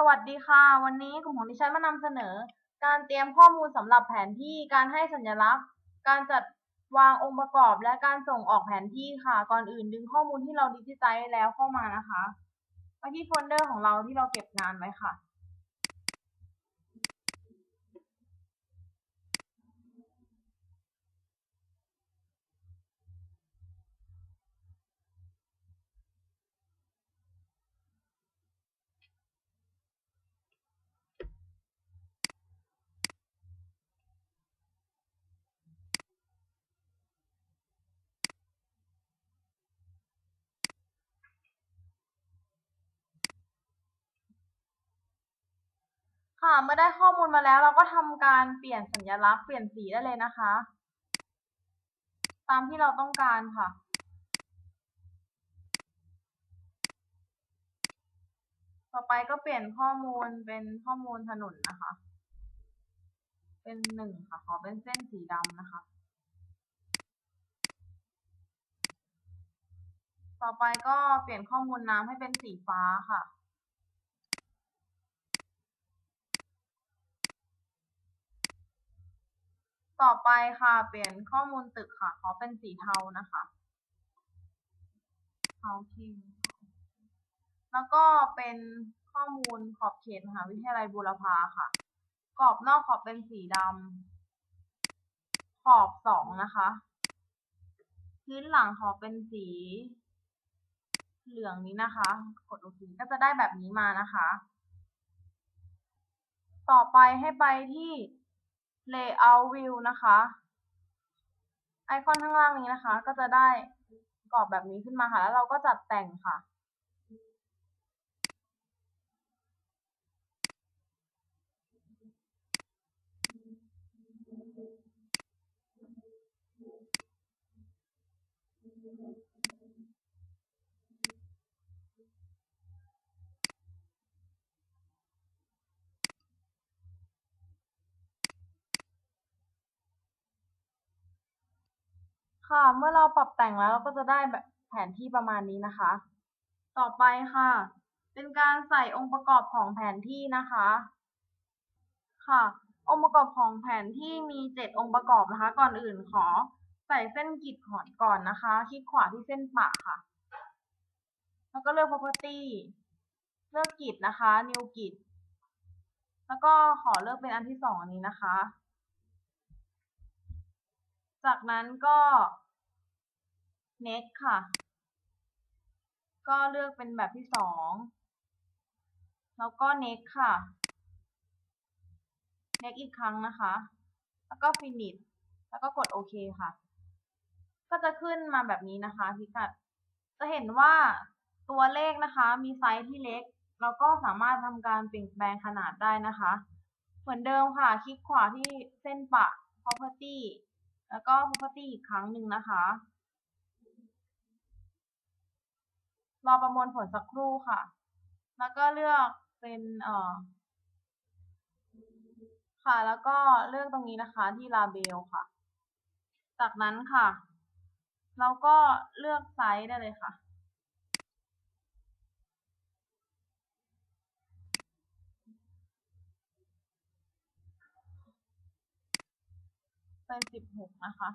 สวัสดีค่ะ วันนี้กลุ่มของดิฉันมานำเสนอ การเตรียมข้อมูลสำหรับแผนที่การให้สัญลักษณ์ การจัดวางองค์ประกอบและการส่งออกแผนที่ค่ะ ก่อนอื่นดึงข้อมูลที่เราดิจิไซส์แล้วเข้ามานะคะไปที่โฟลเดอร์ของเราที่เราเก็บงานไว้ค่ะ ค่ะ เมื่อได้ข้อมูลมาแล้วเราก็ทำการเปลี่ยนสัญลักษณ์เปลี่ยนสีได้เลยนะคะ ตามที่เราต้องการค่ะต่อไปก็เปลี่ยนข้อมูลเป็นข้อมูลถนนนะคะ เป็นหนึ่งค่ะ ขอเป็นเส้นสีดำนะคะ ต่อไปก็เปลี่ยนข้อมูลน้ำให้เป็นสีฟ้าค่ะ ต่อไปค่ะ เปลี่ยนข้อมูลตึกค่ะ ขอเป็นสีเทานะคะเทาเข้มแล้วก็เป็นข้อมูลขอบเขตมหาวิทยาลัยบูรพาค่ะ กรอบนอกขอบเป็นสีดำขอบสองนะคะ พื้นหลังขอบเป็นสี เหลืองนี้นะคะ กดโอเคก็จะได้แบบนี้มานะคะ ต่อไปให้ไปที่ layout view นะคะ ไอคอนข้างล่างนี้นะคะ ก็จะได้กรอบแบบนี้ขึ้นมาค่ะ แล้วเราก็จัดแต่งค่ะ ค่ะ เมื่อเราปรับแต่งแล้วเราก็จะได้แบบแผนที่ประมาณนี้นะคะ ต่อไปค่ะ เป็นการใส่องค์ประกอบของแผนที่นะคะ ค่ะ องค์ประกอบของแผนที่มีเจ็ดองค์ประกอบนะคะ ก่อนอื่นขอใส่เส้นกริดก่อนก่อนนะคะ คลิกขวาที่เส้นปะค่ะ แล้วก็เลือก property เลือกกริดนะคะ new กิดแล้วก็ขอเลือกเป็นอันที่สองนี้นะคะ จากนั้นก็ next ค่ะ ก็เลือกเป็นแบบที่สอง แล้วก็ next ค่ะ next อีกครั้งนะคะ แล้วก็ finish แล้วก็กดโอเคค่ะ ก็จะขึ้นมาแบบนี้นะคะพิกัด จะเห็นว่าตัวเลขนะคะ มีไซส์ที่เล็กเราก็สามารถทำการเปลี่ยนแปลงขนาดได้นะคะ เหมือนเดิมค่ะ คลิกขวาที่เส้นปะ property แล้วก็ property อีกครั้งหนึ่งนะคะ รอประมวลผลสักครู่ค่ะ แล้วก็เลือกเป็นเอ่อค่ะ แล้วก็เลือกตรงนี้นะคะที่ label ค่ะ จากนั้นค่ะ เราก็เลือกไซส์ได้เลยค่ะ เป็นสิบหกนะคะ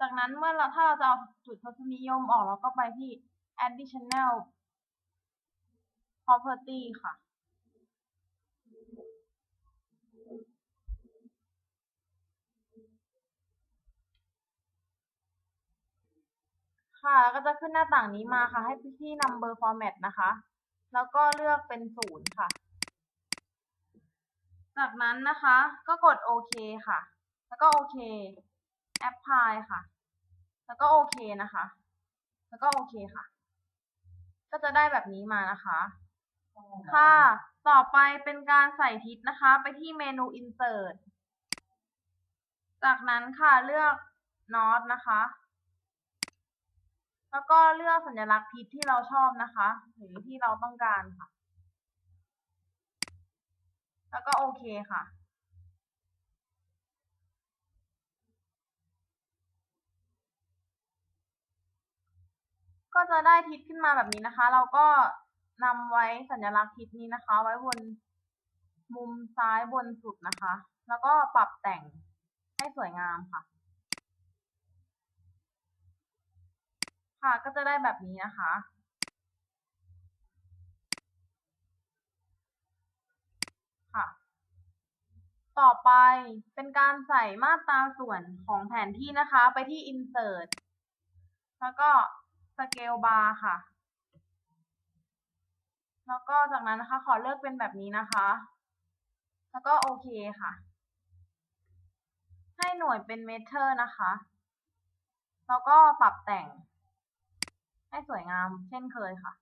จากนั้นเมื่อเราถ้าเราจะเอาจุดทศนิยมออกเราก็ไปที่ additional property ค่ะ ค่ะก็จะขึ้นหน้าต่างนี้มาค่ะ ให้ไปที่ number format นะคะ แล้วก็เลือกเป็นศูนย์ค่ะ จากนั้นนะคะก็กดโอเคค่ะ แล้วก็โอเค apply ค่ะ แล้วก็โอเคนะคะ แล้วก็โอเคค่ะ ก็จะได้แบบนี้มานะคะ ค่ะ ต่อไปเป็นการใส่ทิศนะคะ ไปที่เมนู insert จากนั้นค่ะเลือก not นะคะ แล้วก็เลือกสัญลักษณ์ทิศที่เราชอบนะคะ หรือที่เราต้องการค่ะ แล้วก็โอเคค่ะ ก็จะได้ทิศขึ้นมาแบบนี้นะคะ เราก็นำไว้สัญลักษณ์ทิศนี้นะคะ ไว้บนมุมซ้ายบนสุดนะคะ แล้วก็ปรับแต่งให้สวยงามค่ะ ค่ะก็จะได้แบบนี้นะคะค่ะ ต่อไปเป็นการใส่มาตราส่วนของแผนที่นะคะ ไปที่ insert แล้วก็ สเกลบาร์ค่ะ แล้วก็จากนั้นนะคะ ขอเลือกเป็นแบบนี้นะคะ แล้วก็โอเคค่ะ ให้หน่วยเป็นเมตรนะคะ แล้วก็ปรับแต่ง ให้สวยงามเช่นเคยค่ะ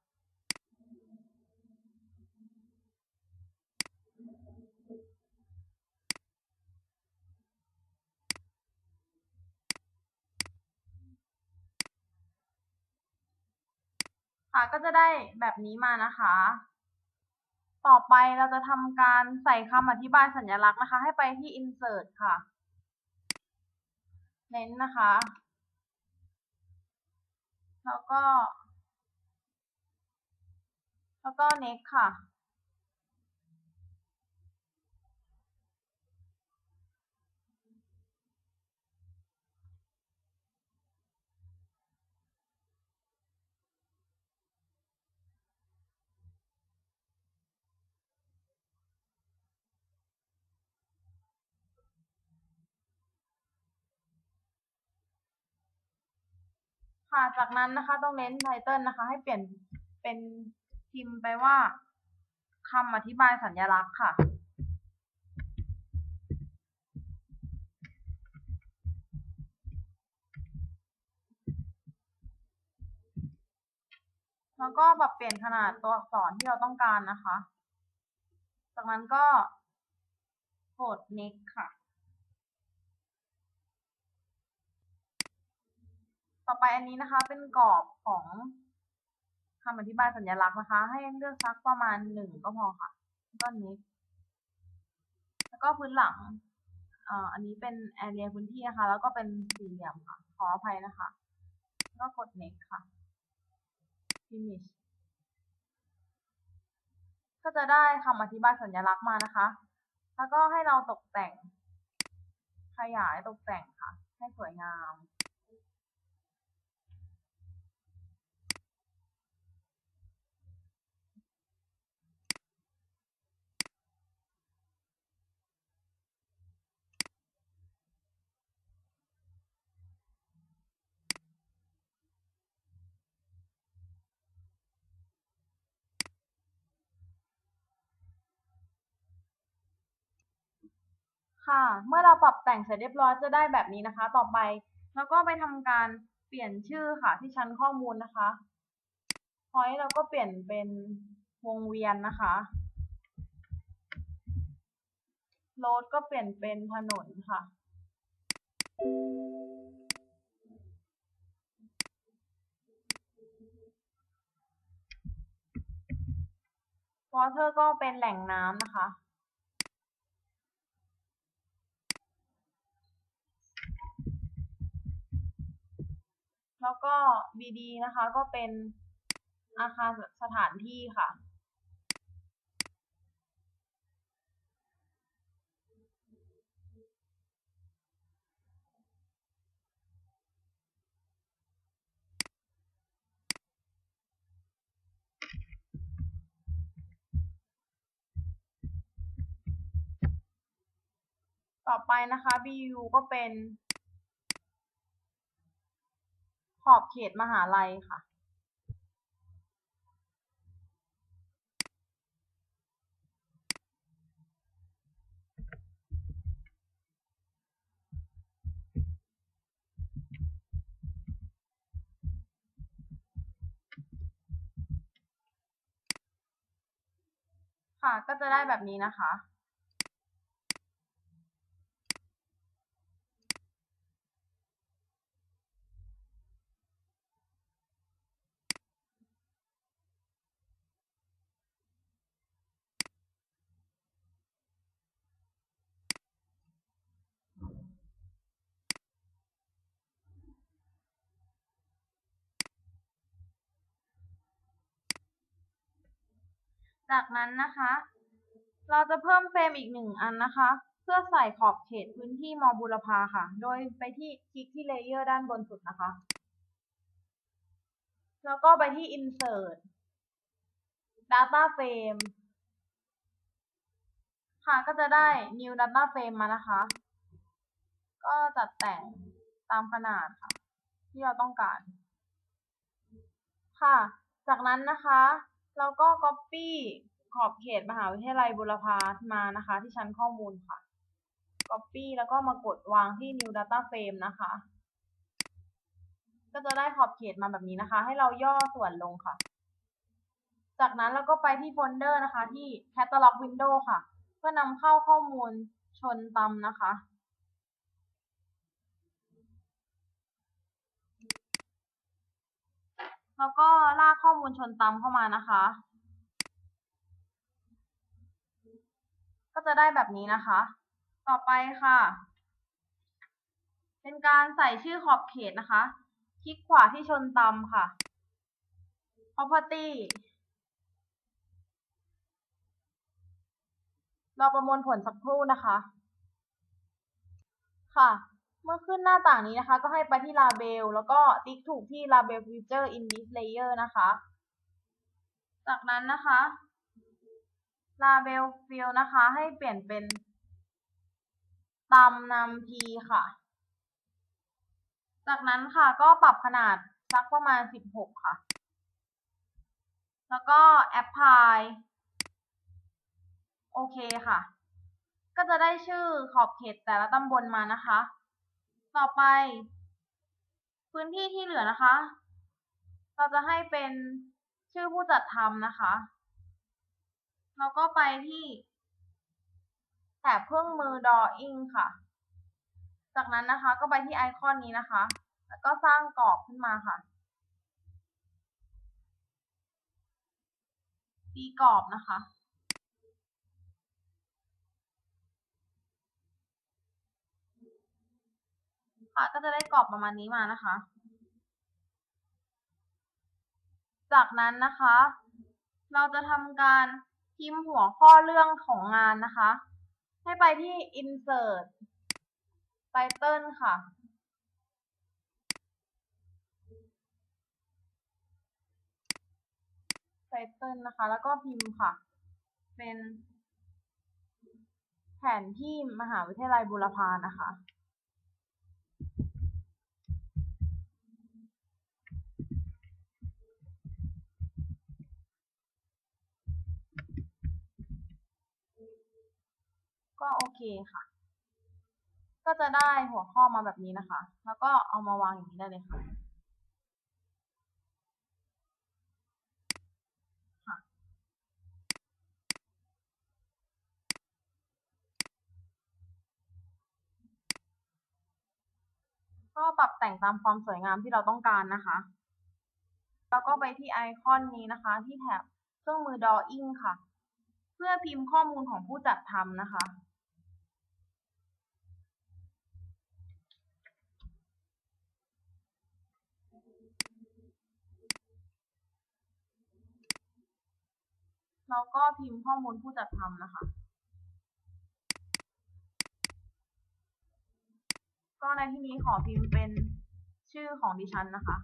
ค่ะ ก็จะได้แบบนี้มานะคะ ต่อไปเราจะทำการใส่คำอธิบายสัญลักษณ์นะคะ ให้ไปที่ insert ค่ะ เน้นนะคะ แล้วก็ แล้วก็ next ค่ะ ค่ะ จากนั้นนะคะต้องเน้นไทเติลนะคะ ให้เปลี่ยนเป็นพิมพ์ไปว่าคำอธิบายสัญลักษณ์ค่ะ แล้วก็ปรับเปลี่ยนขนาดตัวอักษรที่เราต้องการนะคะ จากนั้นก็กด next ค่ะ ต่อไปอันนี้นะคะเป็นกรอบของคำอธิบายสัญลักษณ์นะคะ ให้เลือกสักประมาณหนึ่งก็พอค่ะแล้วก็ next แล้วก็พื้นหลังอันนี้เป็นแอเรียพื้นที่นะคะ แล้วก็เป็นสี่เหลี่ยมค่ะ ขออภัยนะคะแล้วก็กด next ค่ะ finish ก็จะได้คำอธิบายสัญลักษณ์มานะคะ แล้วก็ให้เราตกแต่ง ขยายตกแต่งค่ะ ให้สวยงาม ค่ะ เมื่อเราปรับแต่งเสร็จเรียบร้อยจะได้แบบนี้นะคะ ต่อไปเราก็ไปทำการเปลี่ยนชื่อค่ะที่ชั้นข้อมูลนะคะ point เราก็เปลี่ยนเป็นวงเวียนนะคะ road ก็เปลี่ยนเป็นถนนค่ะ water ก็เป็นแหล่งน้ำนะคะ แล้วก็ BD นะคะ ก็เป็นอาคารสถานที่ค่ะ ต่อไปนะคะ BU ก็เป็น ขอบเขตมหาลัยค่ะค่ะก็จะได้แบบนี้นะคะ จากนั้นนะคะ เราจะเพิ่มเฟรมอีกหนึ่งอันนะคะ เพื่อใส่ขอบเขตพื้นที่มอบุรพาค่ะ โดยไปที่คลิกที่เลเยอร์ด้านบนสุดนะคะ แล้วก็ไปที่ insert data frame ค่ะก็จะได้ new data frame มานะคะ ก็จัดแต่งตามขนาดค่ะ ที่เราต้องการ ค่ะ จากนั้นนะคะ เราก็ copy ขอบเขตมหาวิทยาลัยบุรพามานะคะ ที่ชั้นข้อมูลค่ะ copy แล้วก็มากดวางที่ new data frame นะคะ ก็จะได้ขอบเขตมาแบบนี้นะคะ ให้เราย่อส่วนลงค่ะ จากนั้นเราก็ไปที่โฟลเดอร์นะคะ ที่ catalog window ค่ะ เพื่อนำเข้าข้อมูลชนตำนะคะ แล้วก็ลากข้อมูลชนตำเข้ามานะคะ ก็จะได้แบบนี้นะคะ ต่อไปค่ะ เป็นการใส่ชื่อขอบเขตนะคะ คลิกขวาที่ชนตำค่ะ property เราประมวลผลสักครู่นะคะ ค่ะ เมื่อขึ้นหน้าต่างนี้นะคะ ก็ให้ไปที่ label แล้วก็ติ๊กถูกที่ label feature in this layer นะคะ จากนั้นนะคะ label field นะคะ ให้เปลี่ยนเป็นตำนำ p ค่ะ จากนั้นค่ะก็ปรับขนาดสักประมาณ 16 ค่ะ แล้วก็ apply โอเคค่ะ ก็จะได้ชื่อขอบเขตแต่ละตำบลมานะคะ ต่อไป พื้นที่ที่เหลือนะคะ เราจะให้เป็นชื่อผู้จัดทำนะคะเราก็ไปที่แถบเครื่องมือ drawing ค่ะ จากนั้นนะคะก็ไปที่ไอคอนนี้นะคะ แล้วก็สร้างกรอบขึ้นมาค่ะตีกรอบนะคะ ค่ะก็จะได้กรอบประมาณนี้มานะคะ จากนั้นนะคะ เราจะทำการพิมพ์หัวข้อเรื่องของงานนะคะ ให้ไปที่ insert title ค่ะ title นะคะ แล้วก็พิมพ์ค่ะ เป็นแผนที่มหาวิทยาลัยบูรพานะคะ ก็โอเคค่ะ ก็จะได้หัวข้อมาแบบนี้นะคะ แล้วก็เอามาวางอย่างนี้ได้เลยค่ะค่ะก็ปรับแต่งตามความสวยงามที่เราต้องการนะคะ แล้วก็ไปที่ไอคอนนี้นะคะ ที่แถบเครื่องมือ drawing ค่ะ เพื่อพิมพ์ข้อมูลของผู้จัดทำนะคะ เราก็พิมพ์ข้อมูลผู้จัดทำนะคะ ก็ในที่นี้ขอพิมพ์เป็นชื่อของดิฉันนะคะ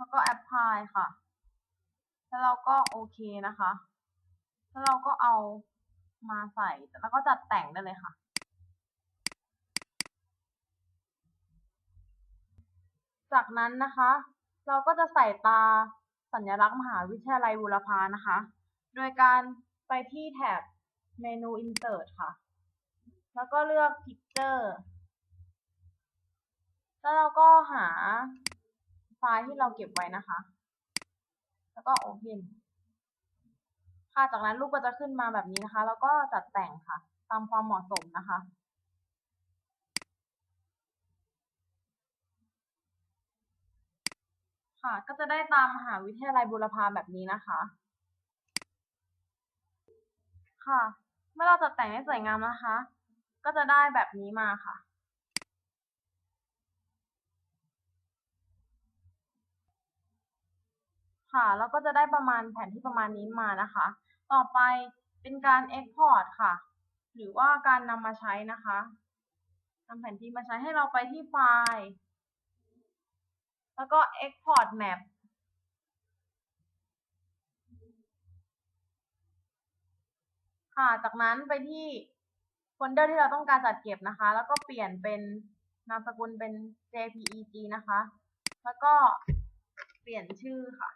แล้วก็ apply ค่ะ แล้วเราก็โอเคนะคะ แล้วเราก็เอามาใส่ แล้วก็จัดแต่งได้เลยค่ะ จากนั้นนะคะ เราก็จะใส่ตาสัญลักษณ์มหาวิทยาลัยบูรพานะคะ โดยการไปที่แถบเมนู insert ค่ะ แล้วก็เลือก picture แล้วเราก็หา ไฟล์ที่เราเก็บไว้นะคะ แล้วก็ open ค่ะ จากนั้นรูปก็จะขึ้นมาแบบนี้นะคะ แล้วก็จัดแต่งค่ะ ตามความเหมาะสมนะคะค่ะ ก็จะได้ตามมหาวิทยาลัยบูรพาแบบนี้นะคะ ค่ะ เมื่อเราจัดแต่งให้สวยงามนะคะ ก็จะได้แบบนี้มาค่ะ ค่ะ แล้วก็จะได้ประมาณแผนที่ประมาณนี้มานะคะ ต่อไปเป็นการ Export ค่ะ หรือว่าการนำมาใช้นะคะนำแผนที่มาใช้ให้เราไปที่ไฟล์ แล้วก็ Export Map ค่ะ จากนั้นไปที่โฟลเดอร์ที่เราต้องการจัดเก็บนะคะ แล้วก็เปลี่ยนเป็นนามสกุลเป็น JPEG นะคะ แล้วก็เปลี่ยนชื่อค่ะ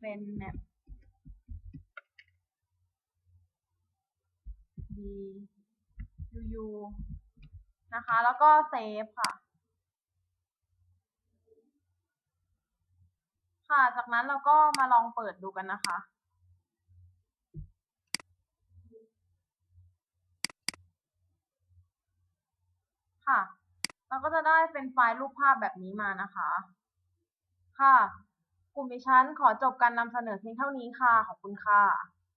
เป็น map d u u นะคะ แล้วก็เซฟค่ะ ค่ะ จากนั้นเราก็มาลองเปิดดูกันนะคะ ค่ะ เราก็จะได้เป็นไฟล์รูปภาพแบบนี้มานะคะ ค่ะ กลุ่มดิฉันขอจบการนำเสนอเพียงเท่านี้ค่ะ ขอบคุณค่ะ